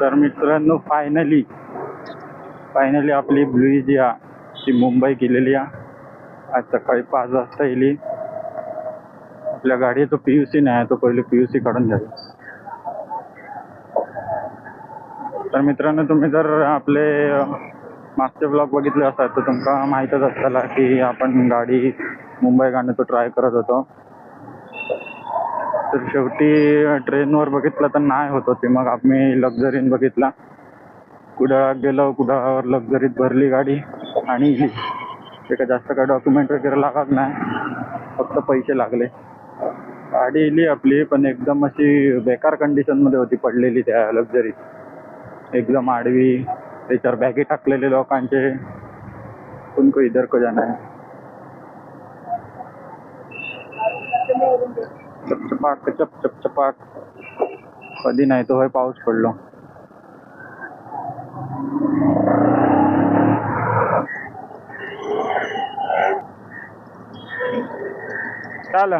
तर मित्रांनो finally finally आपली ब्लुइजिया ची मुंबई केलेली आहे. आज सकाळी पाच वाजता येईल. आपल्या गाडीचा पी यू सी नाही तो पहिले पी यू सी काढून घ्यावी तर मित्रांनो तुम्ही जर आपले मागचे ब्लॉग बघितले असतात तर तुमका माहीतच असताना की आपण गाडी मुंबई काढण्याचं ट्राय करत होतो. तर शेवटी ट्रेनवर बघितलं तर नाही होत होती. मग आम्ही लक्झरीन बघितला. कुडाळात गेलो कुडाळावर लक्झरीत भरली गाडी. आणि इली ते काय जास्त काय डॉक्युमेंट वगैरे लागत नाही. फक्त पैसे लागले. गाडी इली आपली पण एकदम अशी बेकार कंडिशनमध्ये होती पडलेली त्या लक्झरीत एकदम आडवी त्याच्यावर बॅगी टाकलेले लोकांचे. कोण इधर को जाना है चपचपाक चप चपचपाक कधी नाही तो होय पाऊस पडलो. चाल,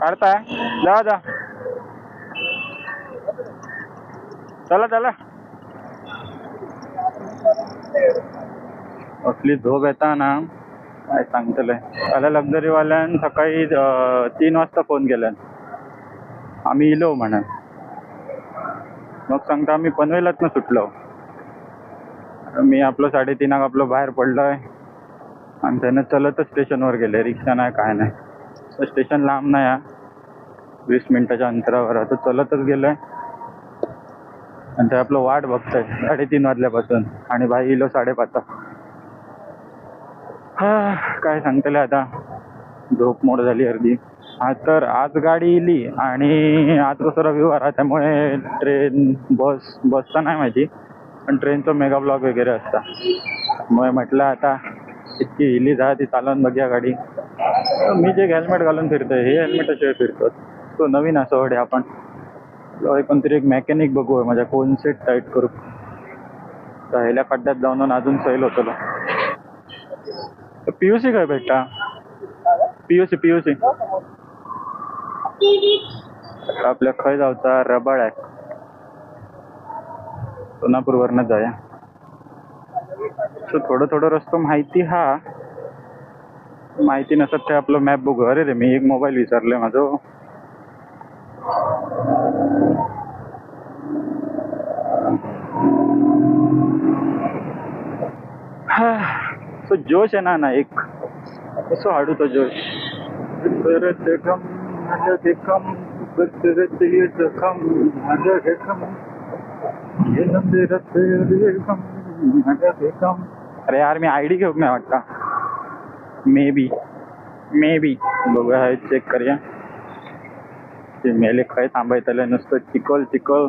काढताय? जा जा. चला चला. असली झोप येता ना काय सांगतलंय? त्याला लक्झरीवाल्यान सकाळी तीन वाजता फोन केल्यान आम्ही इलो म्हणा मग सांगता आम्ही पनवेलात सुटलो. मी आपलं साडेतीनाक आपलं बाहेर पडलोय. आणि त्यानं चलतच स्टेशनवर गेले. रिक्षा नाही काय नाही. तर स्टेशन लांब नाही आहे. वीस मिनिटाच्या अंतरावर आता चलतच गेलोय आणि ते आपलं वाट बघतोय. साडेतीन वाजल्यापासून. आणि भाई इलो साडेपाचचा. हा काय सांगतले आता? झोप मोड झाली अर्धी. हा तर आज गाडी इली आणि आज कसं रविवार आहे त्यामुळे ट्रेन बस बसचा नाही माहिती पण ट्रेनचं मेगा ब्लॉक वगैरे असता. मग म्हटलं आता इतकी इली जा ती चालवून बघूया गाडी. मी जे हेल्मेट घालून फिरतोय हे हेल्मेटाशिवाय फिरतो तो नवीन असं वडे आपण. आपलं कोणतरी एक मेकॅनिक बघू माझ्या कोण सेट टाईट करू. तर ह्याला खड्ड्यात जाऊन अजून सैल होतो पीयूसी काय भेटता पीयूसी पीयूसी। आपल्या खय जावचा रबाळ आहे. सोनापूरवरनं जाया सो थोडं थोडं रस्तो माहिती हा. माहिती नसत ते आपलं मॅप बघू. अरे रे मी एक मोबाईल विसरलोय माझं हा तो जोश आहे ना ना एक. कसं हाडू तो जोश करत गम माझं देखम करत ये जखम माझं देखम ये नंदे रत देखम माझं देखम अरे यार मी आय डी घेऊ नाही वाटता. मे बी मे बी बघूया हे चेक करूया. ते मेले काय थांबायचं नुसतं चिकल चिकल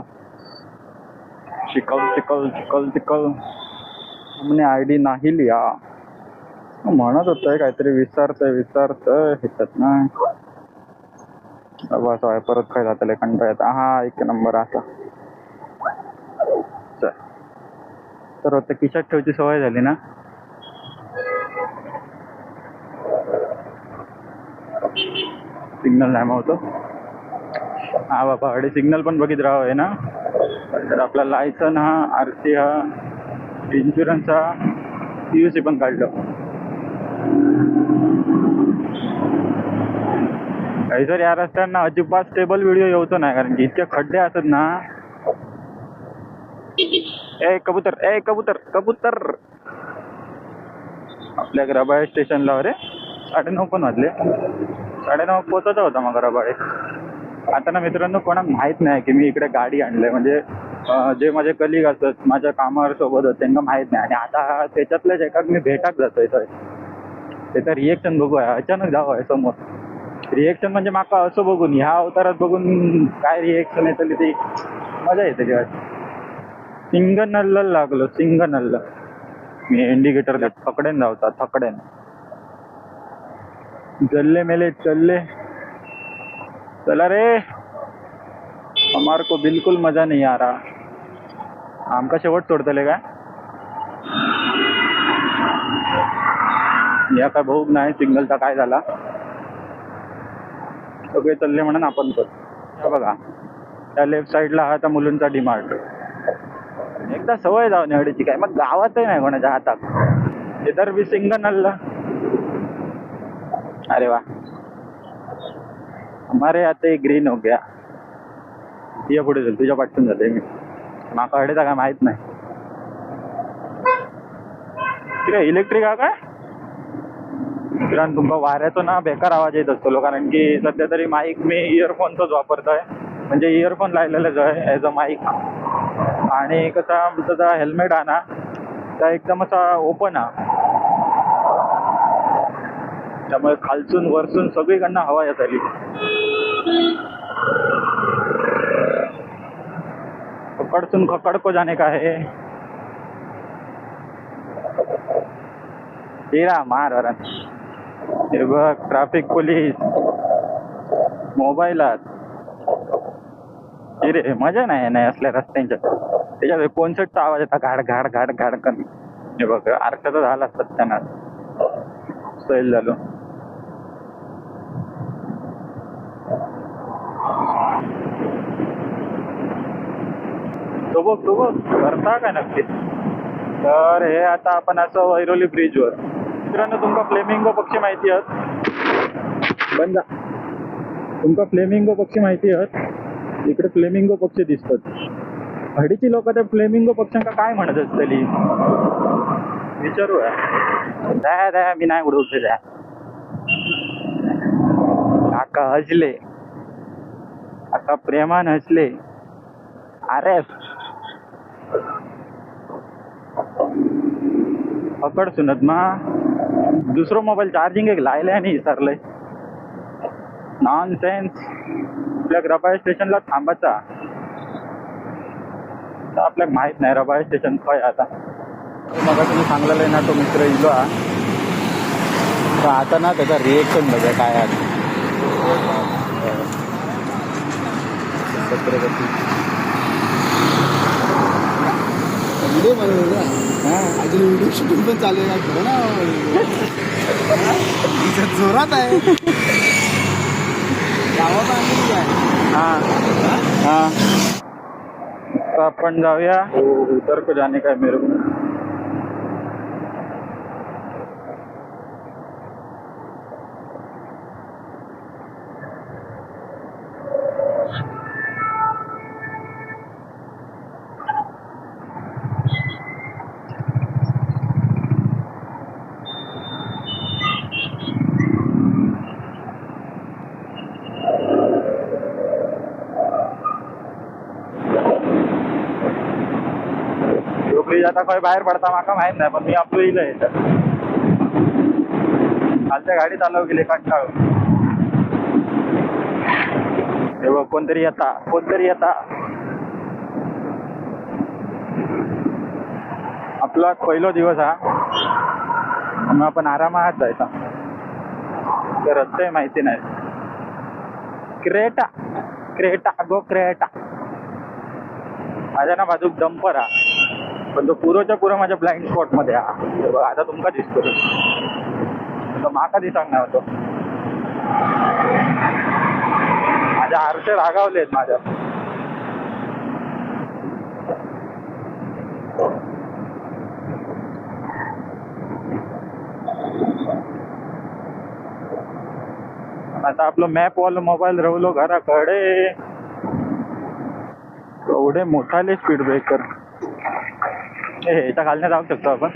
चिकल चिकल चिकल चिकल आय डी नाही लिहा म्हणत होतंय काहीतरी विचारतंय विचारतंय ह्याच्यात ना बस आहे परत काय जातले कंटाळ येत. हा एक नंबर असा. चल. तर आता किशात ठेवची सवय झाली ना? सिग्नल नाही मावतो. हा बाबा अडे सिग्नल पण बघित राहावं आहे ना? तर आपला लायसन हा आर सी हा इन्शुरन्स हा पी यू सी पण काढलं. काही जर या रस्त्यांना अजिबात स्टेबल व्हिडिओ येऊचो नाही कारण की इतके खड्डे असत ना. ए कबूतर ए कबूतर कबूतर. आपल्या रबाळे स्टेशनला अरे साडेनऊ पण वाजले. साडेनऊ पोचायचा होता मग रबाळे आता ना मित्रांनो कोणाक माहीत नाही की मी इकडे गाडी आणलंय. म्हणजे जे माझे कलिग असतात माझ्या कामावर सोबत होत त्यांना माहीत नाही. आणि आता त्याच्यातल्याच एकाक मी भेटाक जातोय ते त्याचं रिएक्शन बघूया. अचानक जावं समोर. रिएक्शन म्हणजे माका असं बघून ह्या अवतारात बघून काय रिएक्शन येतली ती मजा येते जेव्हा सिंगनल्ल लागलो सिंगनल्ल. मी इंडिकेटर देत थकडेन धावता थकडेन. जल्ले मेले चल्ले चला रे. हमारे को बिलकुल मजा नाही आ रहा आमका शेवट सोडतले काय या काय भाऊ नाही सिंगलचा काय झाला? सगळे चालले म्हणून आपण पण. बघा. त्या लेफ्ट साईडला हा त्या मुलींचा डिमार्ट एकदा सवय जाऊन एवढीची काय. मग गावातही नाही कोणाच्या हातात. इतर बी सिंगनल अरे वा. हमारे आता ग्रीन हो गया. ये पुढे जाईल तुझ्या पाठून जाते मी. माका हडेचा काय माहीत नाही. इलेक्ट्रिक हा काय? मित्रांनो तुमका वाऱ्याचा ना बेकार आवाज येत असतो कारण की सध्या तरी माईक मी इयरफोनचाच वापरतोय. म्हणजे इयरफोन लायलेलंच आहे ॲज अ माईक आणि कसा त्याचा हेल्मेट आहे ना तर एकदम असा ओपन हा त्यामुळे खालसून वरसून सगळीकडनं हवा येत आली. खकडसून खकड को जाने का है? हिरा मार वरण हे बघ ट्रॅफिक पोलीस मोबाईलात रे मजा नाही नाही असल्या रस्त्यांच्या. त्याच्यात कोणसटचा आवाज येतात घाड घाड घाड घाड कमी. हे बघ अर्ध्याचा झाला सत्यानाश. सैल झालो. तो बघ तो बघ. करता का नक्की तर हे आता आपण असं वैरोली ब्रिजवर मित्रांनो तुमका फ्लेमिंगो पक्षी माहिती आहात. बंद. तुमका फ्लेमिंगो पक्षी माहिती आहात. इकडे फ्लेमिंगो पक्षी दिसतात. हडीची लोक त्या फ्लेमिंगो पक्ष्यांका काय म्हणत असतली? विचारू द्या द्या मी नाही उडवते द्या काका हसले. आता प्रेमान हसले. अरे. पकड सुनत मा. दुसरो मोबाईल चार्जिंग एक लायलाय आणि विसरलंय. नॉन सेन्स आपल्या रबाळे स्टेशनला थांबायचा. तर आपल्याक माहीत नाही रबाळ स्टेशन काय आता. मग तुम्ही सांगलेलं ना तो मित्र इलो हा. तर आता ना त्याचा रिएक्शन बघा काय आहे. व्हिडिओ बनवला अजून व्हिडिओ शूटिंग पण चालू आहे. खरं ना जोरात आहे. गावात आणली काय हा. हा? आपण जाऊया. उतर को जाने का है मेरे को तो आता खंय बाहेर पडता माका माहीत नाही पण मी आपलो इलं येतं कालच्या गाडीत आलो गेले कंटाळ हे बघ कोणतरी येता कोणतरी येता. आपला पहिलो दिवस हा. मग आपण आरामात जायचा. ते रस्ते माहिती नाही. Creta Creta go Creta. माझ्या ना बाजूक डंपर हा. पण तो पुरोच्या पुरो माझ्या ब्लाइंड स्पॉटमध्ये हा बघ, आता तुमका दिसतो. तो. माका दिसाक ना होतो माझ्या आरसे रागावलेत माझ्या. आता आपलं मॅप वाल मोबाईल रवलो घराकडे. एवढे मोठाले स्पीड ब्रेकर ह्याच्या खालने जाऊ शकतो आपण.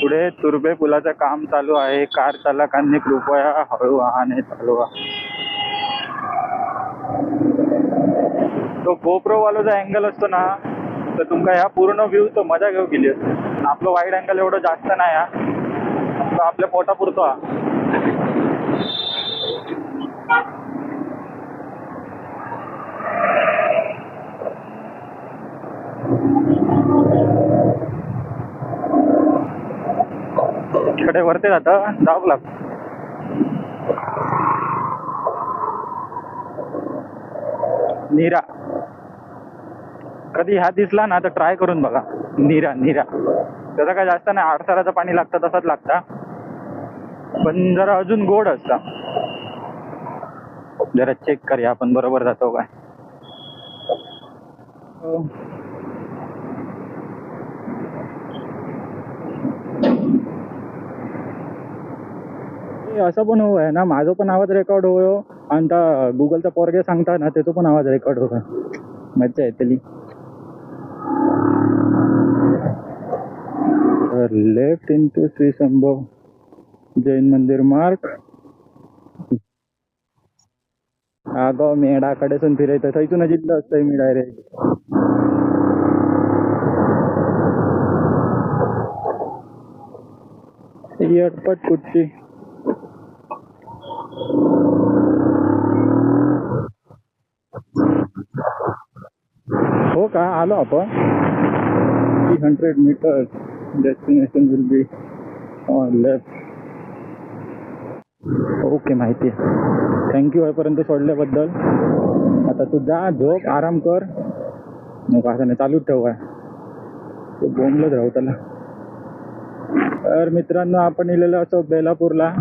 पुढे तुर्बे पुलाचं काम चालू आहे. कार चालकांनी कृपया हळू वाहने चालवा. तो गोप्रो वालोचा अँगल असतो ना तर तुमका ह्या पूर्ण व्ह्यू तो मजा घेऊ गेली असते. आपलं वाईड अँगल एवढं जास्त नाही हा. तो आपल्या पोटापुरतो हा. इकडे वरती जातं जाऊ लाग नीरा. कधी ह्या दिसला ना तर ट्राय करून बघा. नीरा नीरा. त्याचा काय जास्त नाही आडसाराचं पाणी लागतं तसंच लागतं. पण जरा अजून गोड असतं. जरा चेक करूया आपण बरोबर जातो काय? हो. असं पण हो आहे ना. माझं पण आवाज रेकॉर्ड होयो हो. आणि त्या गुगलचा पोरगे सांगता ना त्याचा पण आवाज रेकॉर्ड होतो हो. मज्जा येतली लेफ्ट इन टू श्री संभव जैन मंदिर मार्ग. अगो मेडाकडेसून फिरायचं. थंयसून जिल्हा असतंय मी डायरेक्ट ही अटपट कुठची? हो का? आलो आपण. Three hundred metre destination will be on left okay माहिती आहे. थँक्यू होईपर्यंत सोडल्याबद्दल. आता तू जा झोप आराम कर. मग असं नाही. चालूच ठेव आहे ते बोंबलत राहू त्याला. तर मित्रांनो आपण इलेलो असो बेलापूरला.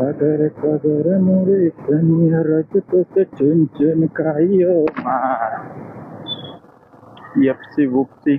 ಕದರ ಕದರ ಮುರಿ ಕನಿಯ ರಜತಸ ಚುನ್ ಚುನ್ ಕಾಯೋ ಮಾ ಎಫ್ಸಿ ಉಪ್ಸಿ